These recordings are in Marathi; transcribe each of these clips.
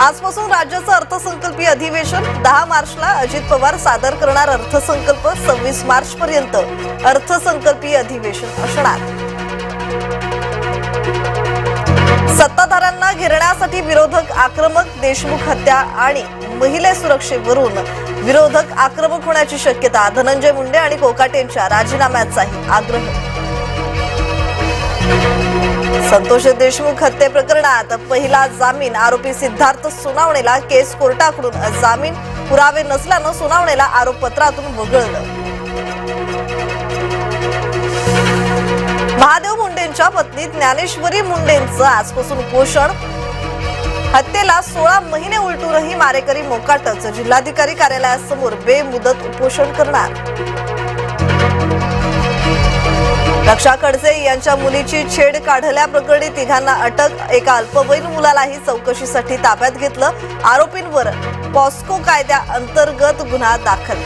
आजपासून राज्याचं अर्थसंकल्पीय अधिवेशन दहा मार्चला अजित पवार सादर करणार अर्थसंकल्प सव्वीस मार्च पर्यंत. अर्थसंकल्पीय अधिवेशन असणार. सत्ताधाऱ्यांना घेरण्यासाठी विरोधक आक्रमक देशमुख हत्या आणि महिला सुरक्षेवरून विरोधक आक्रमक होण्याची शक्यता धनंजय मुंडे आणि कोकाटेंच्या राजीनाम्याचाही आग्रह. संतोष देशमुख हत्ये प्रकरणात पहिला जामीन आरोपी सिद्धार्थ सोनावणेला केस कोर्टाकडून जामीन पुरावे नसल्यानं सोनावणेला आरोपपत्रातून वगळलं. महादेव मुंडेंच्या पत्नी ज्ञानेश्वरी मुंडेंचं आजपासून उपोषण हत्येला सोळा महिने उलटूनही मारेकरी मोकाटच. जिल्हाधिकारी कार्यालयासमोर बेमुदत उपोषण करणार. रक्षा खडसे यांच्या मुलीची छेड काढल्याप्रकरणी तिघांना अटक. एका अल्पवयीन मुलालाही चौकशीसाठी ताब्यात घेतलं. आरोपींवर पॉस्को कायद्या अंतर्गत गुन्हा दाखल.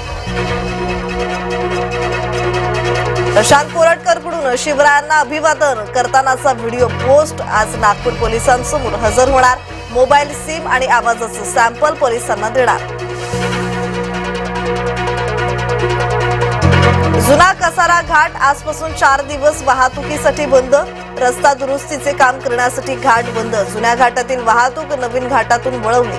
प्रशांत कोरटकरकडून शिवरायांना अभिवादन. करतानाचा व्हिडिओ पोस्ट. आज नागपूर पोलिसांसमोर हजर होणार. मोबाईल सिम आणि आवाजाचं सॅम्पल पोलिसांना देणार. जुना कसारा घाट आजपासून चार दिवस वाहतुकीसाठी बंद. रस्ता दुरुस्तीचे काम करण्यासाठी घाट बंद. जुन्या घाटातील वाहतूक नवीन घाटातून वळवली.